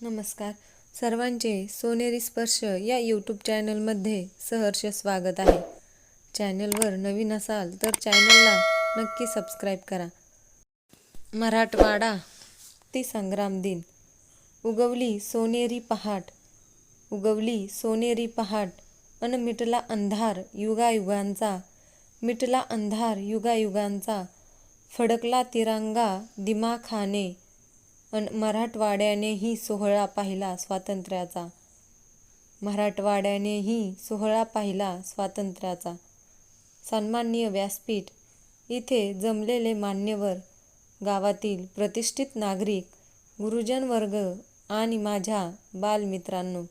नमस्कार. सर्वांचे सोनेरी स्पर्श या यूट्यूब चॅनलमध्ये सहर्ष स्वागत आहे. चॅनलवर नवीन असाल तर चॅनलला नक्की सबस्क्राईब करा. मराठवाडा ती संग्राम दिन. उगवली सोनेरी पहाट. उगवली सोनेरी पहाट अन मिटला अंधार युगायुगांचा. मिटला अंधार युगायुगांचा. फडकला तिरंगा दिमाखाने. अन मराठवाड्यानेही सोहळा पाहिला स्वातंत्र्याचा. मराठवाड्यानेही सोहळा पाहिला स्वातंत्र्याचा. सन्माननीय व्यासपीठ. इथे जमलेले मान्यवर गावातील प्रतिष्ठित नागरिक गुरुजन वर्ग आणि माझ्या बालमित्रांनो.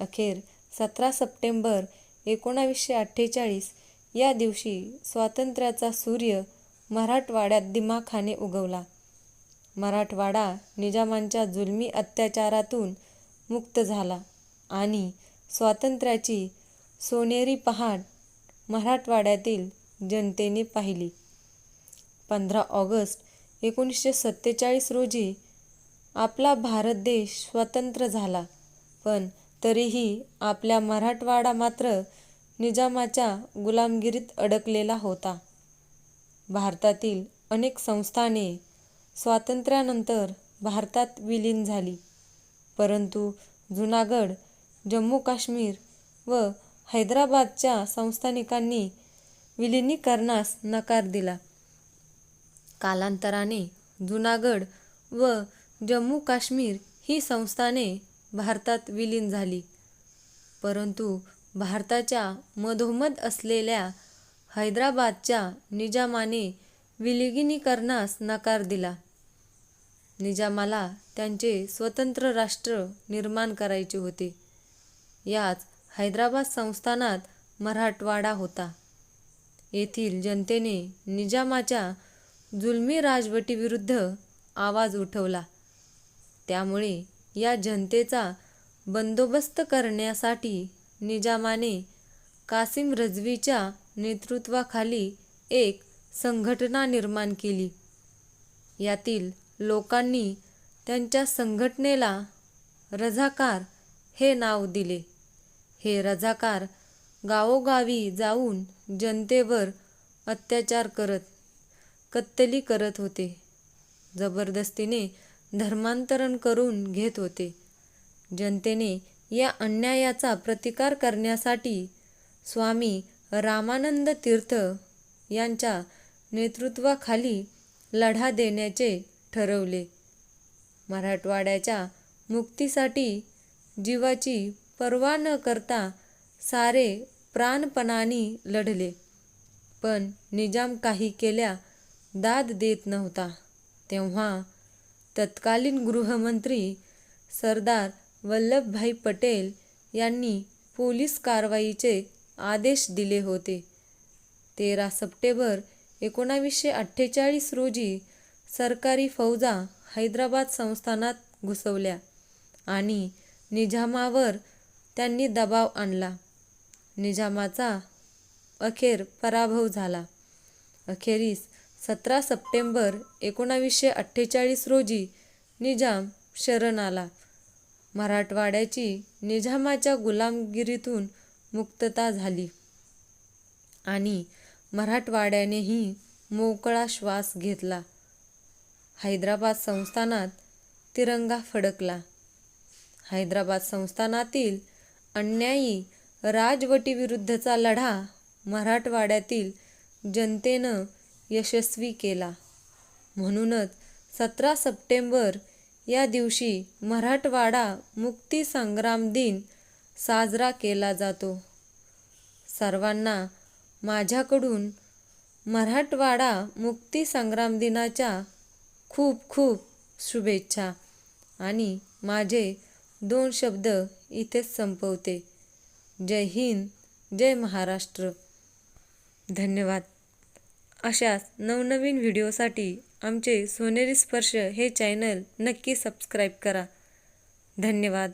अखेर सतरा सप्टेंबर एकोणावीसशे अठ्ठेचाळीस या दिवशी स्वातंत्र्याचा सूर्य मराठवाड्यात दिमाखाने उगवला. मराठवाडा निजामांच्या जुलमी अत्याचारातून मुक्त झाला आणि स्वातंत्र्याची सोनेरी पहाट मराठवाड्यातील जनतेने पाहिली. पंधरा ऑगस्ट एकोणीसशे सत्तेचाळीस रोजी आपला भारत देश स्वतंत्र झाला. पण तरीही आपल्या मराठवाडा मात्र निजामाच्या गुलामगिरीत अडकलेला होता. भारतातील अनेक संस्थाने स्वातंत्र्यानंतर भारतात विलीन झाली. परंतु जुनागड जम्मू काश्मीर व हैदराबादच्या संस्थानिकांनी विलिनीकरणास नकार दिला. कालांतराने जुनागड व जम्मू काश्मीर ही संस्थाने भारतात विलीन झाली. परंतु भारताच्या मधोमध असलेल्या हैदराबादच्या निजामाने विलिनीकरणास नकार दिला. निजामाला त्यांचे स्वतंत्र राष्ट्र निर्माण करायचे होते. याच हैदराबाद संस्थानात मराठवाडा होता. येथील जनतेने निजामाच्या जुलमी राजवटीविरुद्ध आवाज उठवला. त्यामुळे या जनतेचा बंदोबस्त करण्यासाठी निजामाने कासिम रजवीच्या नेतृत्वाखाली एक संघटना निर्माण केली. यातील लोकांनी त्यांच्या संघटनेला रझाकार हे नाव दिले. हे रझाकार गावोगावी जाऊन जनतेवर अत्याचार करत कत्तली करत होते. जबरदस्तीने धर्मांतरण करून घेत होते. जनतेने या अन्यायाचा प्रतिकार करण्यासाठी स्वामी रामानंद तीर्थ यांच्या नेतृत्वाखाली लढा देण्याचे ठरवले. मराठवाड्याच्या मुक्तीसाठी जीवाची पर्वा न करता सारे प्राणपणाने लढले. पण निजाम काही केल्या दाद देत नव्हता. तेव्हा तत्कालीन गृहमंत्री सरदार वल्लभभाई पटेल यांनी पोलीस कारवाईचे आदेश दिले होते. तेरा सप्टेंबर एकोणावीसशे अठ्ठेचाळीस रोजी सरकारी फौजा हैदराबाद संस्थानात घुसवल्या आणि निजामावर त्यांनी दबाव आणला. निजामाचा अखेर पराभव झाला. अखेरीस सतरा सप्टेंबर एकोणावीसशे अठ्ठेचाळीस रोजी निजाम शरण आला. मराठवाड्याची निजामाच्या गुलामगिरीतून मुक्तता झाली आणि मराठवाड्यानेही मोकळा श्वास घेतला. हैदराबाद संस्थानात तिरंगा फडकला. हैदराबाद संस्थानातील अन्यायी राजवटीविरुद्धचा लढा मराठवाड्यातील जनतेनं यशस्वी केला. म्हणूनच सतरा सप्टेंबर या दिवशी मराठवाडा मुक्ती संग्राम दिन साजरा केला जातो. सर्वांना माझ्याकडून मराठवाडा मुक्ती संग्राम दिनाच्या खूप खूप शुभेच्छा. आणि माझे दोन शब्द इथेच संपवते. जय हिंद जय महाराष्ट्र. धन्यवाद. अशाच नवनवीन व्हिडिओसाठी आमचे सोनेरी स्पर्श हे चॅनल नक्की सबस्क्राईब करा. धन्यवाद.